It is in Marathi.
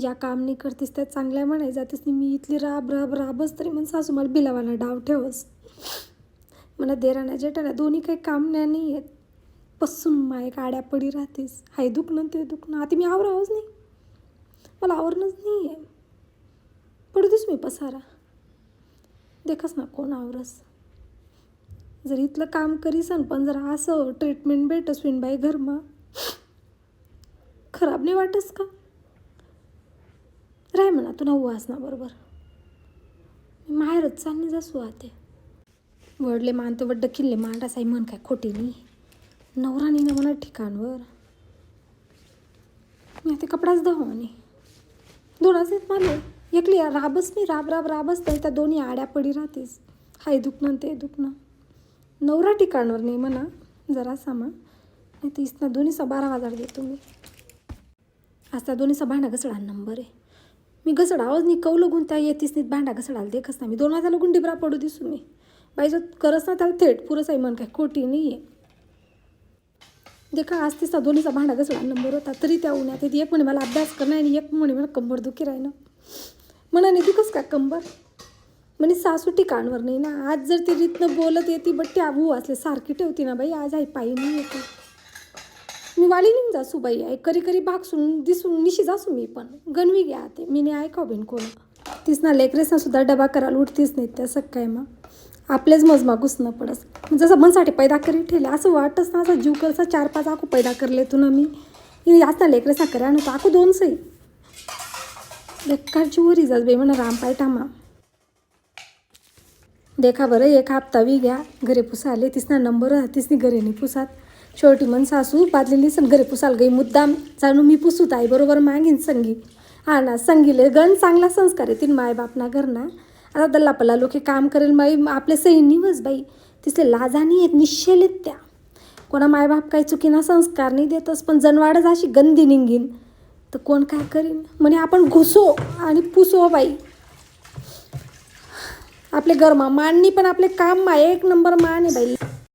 ज्या काम नाही करतेस त्या चांगल्या म्हणाय जातेस नाही मी इथली राब राब राबच तरी म्हण सासू मला बिलावाला डाव ठेवस. मला देराण्या जेठाण्या दोन्ही काही काम नाही नाही आहेत. पसून माय काड्या पडी राहतेस. हाय दुखणं ते दुखणं. आता मी आवरावंच नाही. मला आवरणंच नाही आहे पडू देस मी पसारा. देखस ना कोण आवरस. जर इथलं काम करीसन पण जर असं ट्रीटमेंट भेटस विन बाई घरमा. खराब नाही वाटस का? राय म्हणा तू नऊ ना मी माहेरच चालली जासू आते. वडले मान तर वड्ड किल्ले मांडासाई म्हण काय खोटी नाही. नवरानी ना म्हणा ठिकाणवर. मी आता कपडाच धाव आणि दोनाच येत मला एकली राबच नाही राब राब राबच नाही त्या दोन्ही आड्या पडी राहतेस. हाय दुखणं ते दुखणं. नवरा ठिकाणवर नाही म्हणा जरा सामा. नाही तर इथनं दोन्हीचा बारा हजार देतो मी आज त्या दोन्हीचा भांडा घसडा नंबर आहे. मी घसड आवाज नाही कौलं गुण त्या येतीस नाही भांडा घसडाला देखच ना मी दोन वाजाला गुंडीबरा पडू दिसून मी. बाई जो करस ना त्याला थेट पुरंच आहे म्हण काय खोटी नाही आहे देखा आज तिचा दोन्हीचा भांडा घसडा नंबर होता तरी त्या उन्हात येते. एक म्हणे मला अभ्यास करणं आणि एक म्हणे मला कंबर दुखी राहिनं. म्हणा नाही दुखस का कंबर? म्हणे सासू ठिकाणवर नाही ना. आज जर ती रीतनं बोलत येते बट त्या भाऊ असले सारखी ठेवती ना बाई आज आई पायी नाही येते. मी वाली नाही जासू बाई आहे. करी करी भागसून दिसून निशी जासू मी पण. गणवी घ्या ते. मी नाही ऐकाव बिन कोण. तीच ना लेकरेसना सुद्धा डबा करायला उठतीच नाही त्या काय मग आपलेच मजमागूस न पडस. जसं मनसाठी पैदा करी ठेले असं वाटच ना असं जीव करसा चार पाच आखू पैदा करले तू ना मी. हिने जास्त लेकरेसा करा ना आखू दोन सई. लेकारची वरी जास बे म्हणा रामपाय टामा देखा बरं एक हप्ता वी घ्या. घरी पुसाले तिसना नंबर तिसनी घरी नाही पुसात. शेवटी मन सासू बादलेली सण घरी पुसाल गई मुद्दाम. जाणू मी पुसूत आहे बरोबर मागीन संगी. हा ना संगीले गण चांगला संस्कार येतील माय बापना घरना. आता दल्ला पल्ला लोके काम करेल माई आपले सही निवस बाई. तिसले लाजानी आहेत निश्चल आहेत त्या. कोणा मायबाप काही चुकीना संस्कार नाही देतच पण जनवाडच अशी गंदी निघीन तर कोण काय करीन? म्हणे आपण घुसो आणि पुसो बाई. आपले गरमा माननी पण आपले काम मा एक नंबर मान आहे बाई.